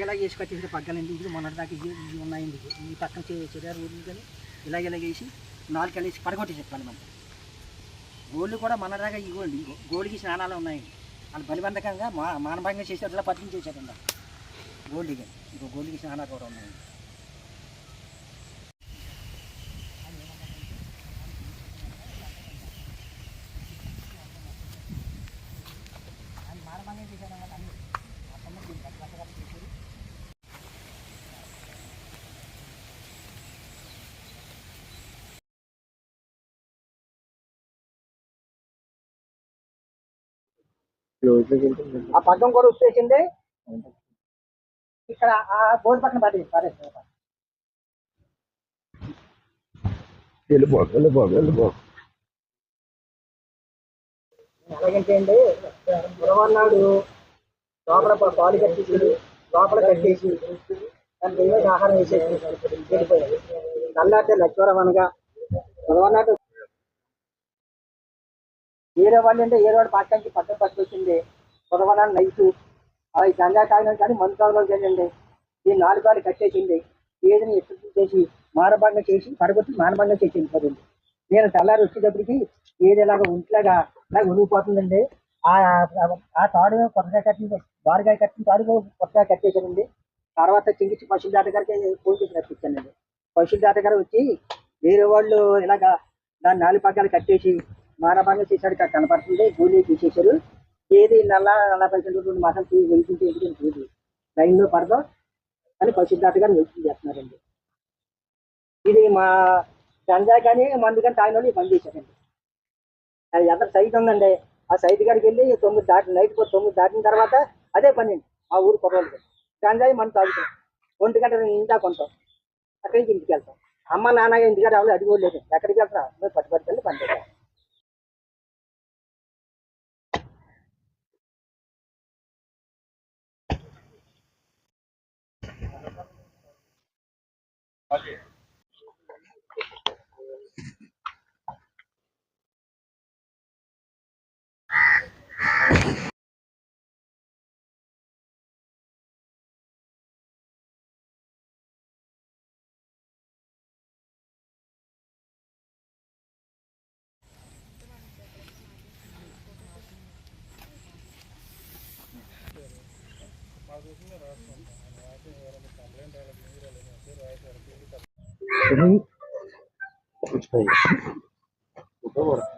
ఇలాగ వేసుకొచ్చేసి వేసి పగ్గాలండి ఇది మొన్నటి దాకా ఇవి ఇవి ఉన్నాయండి ఈ పక్కన చెరియా రోడ్లు కానీ ఇలాగ ఇలాగ వేసి నాలుగు కలిసి పడగొట్టి చెప్పాలి మనం గోళ్ళు కూడా మన దాకా ఇవ్వండి. గోళ్ళకి స్నానాలు ఉన్నాయండి వాళ్ళు బలిబంధకంగా మా మానభంగా చేసి అట్లా పట్టించేసారండి గోల్డ్కి ఇంకో గోల్డ్కి స్నానాలు కూడా ఉన్నాయండి మానభంగా చేశారు అన్ని మొత్తం దీన్ని బలిబంధకంగా చేశారు ఆ పగ్గం కూడా వచ్చేసింది ఇక్కడ ఆ బోర్డు పక్కన పడి సరే వెళ్ళిపో వెళ్ళిపో వెళ్ళిపో. ఎలాగంటే అండి గురవన్నాడు లోపల పా- పాలు కట్టేసి లోపల కట్టేసి దాని ఆహారం వేసేసి వెళ్ళిపోయాడు నల్లాటే లక్ష్మరం అనగా గురవన్నాడు వేరే వాళ్ళు అంటే వేరే వాడు పక్కకి పక్కన పట్టుకొచ్చింది. గురవనాడు నైట్ అవి సంధ్యాకాలం కానీ మందు తాగలో ఈ నాలుగు కాలు కట్టేసింది. ఏదిని ఎత్తు చేసి మానభంగం చేసి పడగొట్టి మానభంగం చేసింది వెళ్ళిపోతుంది నేను తెల్లారి వచ్చేటప్పటికి ఏది ఇలాగ ఒంట్లాగా ఇలా ఉనిగిపోతుందండి ఆ ఆ తాడు కొత్తగా కట్టింది. బారుగా కట్టిన తాడు కొత్తగా కట్టేసానండి తర్వాత చింగిచ్చి పశువుల దాటగారికి ఫోన్ చేసి రప్పించానండి. పశువుల దాటగారు వచ్చి వేరే వాళ్ళు ఇలాగా దాని నాలుగు పగ్గాలు కట్టేసి మానభంగం చేశాడు ఇక్కడ కనపడుతుంది గూలీ తీసేశారు. ఏది నల్ల నలభై రెండు మాసం వెళ్తుంటే ఎందుకు తెలియదు. లైన్లో పడదాం అని పశువుల గారు వెళ్తుంది చేస్తున్నారండి. ఇది మా గంజా కానీ మందు కానీ తాగిన వాళ్ళు పని చేశారండి. అది ఎంత సైట్ ఉందండి? ఆ సైట్ కాడికి వెళ్ళి తొమ్మిది దాటి నైట్ పో- తొమ్మిది దాటిన తర్వాత అదే పని అండి. ఆ ఊరు కుర్రోళ్ళకి గంజాయి మనం తాగుతాం. ఒంటి గంట ఇందా కొంటాం. అక్కడికి ఇంటికి వెళ్తాం. అమ్మ నాన్న ఇంటికాడ ఎవరు అడిగోలేదు ఎక్కడికి వెళ్తాం? మేము పట్టుబట్టుకెళ్ళి పని చేస్తాం Gracias. Thank you.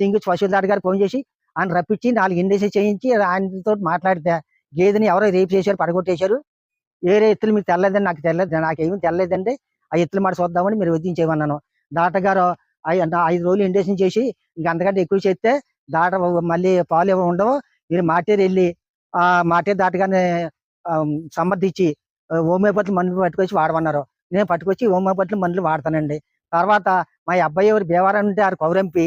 సింగిచ్ పశువుల గారు ఫోన్ చేసి ఆయన రప్పించి నాలుగు ఇండేసి చేయించి ఆయనతో మాట్లాడితే గేదెని ఎవరో రేపు చేశారు పడగొట్టేశారు. వేరే ఎత్తులు మీకు తెల్లదండి నాకు తెల్లదు నాకేమీ తెల్లదండి. ఆ ఎత్తులు మాట చూద్దామని మీరు వదిలించేయమన్నాను దాటగారు గారు ఐదు రోజులు ఇండేషన్ చేసి ఇంక అంతకంటే ఎక్కువ చేస్తే దాట మళ్ళీ పాలు ఏమో ఉండవు. మీరు మాటేరు వెళ్ళి ఆ మాటేరు దాటగానే సమర్థించి హోమియోపతి మందులు పట్టుకొచ్చి వాడమన్నారు. నేను పట్టుకొచ్చి హోమియోపతి మందులు వాడతానండి. తర్వాత మా అబ్బాయి ఎవరు బేవారం ఉంటే ఆరు కౌరంపి.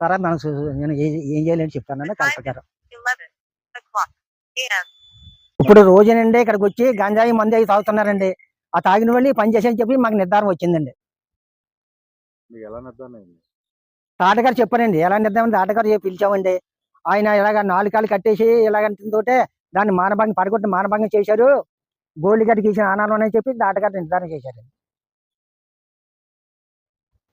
తర్వాత మనం చూ- నేను ఏ- ఏం చేయాలని చెప్తానని కలెక్టర్ గారు. 11 o'clock a.m. ఇప్పుడు రోజునండి ఇక్కడికి వచ్చి గంజాయి మంది అవి తాగుతున్నారండి. ఆ తాగిన వాళ్ళు పని చేసేని చెప్పి మాకు నిర్ధారణ వచ్చిందండి. తాటగారు చెప్పారండి ఎలా నిర్ధారణ తాటగారు చెప్పి పిలిచామండి. ఆయన ఇలాగ నాలుగు కాళ్ళు కట్టేసి ఇలాగంటే దాన్ని మానభంగం పడగొట్టి మానభంగం చేశారు. గోల్డ్ గడ్డకి ఇచ్చిన ఆనాలు అని చెప్పి దాటగారు నిర్ధారణ చేశారు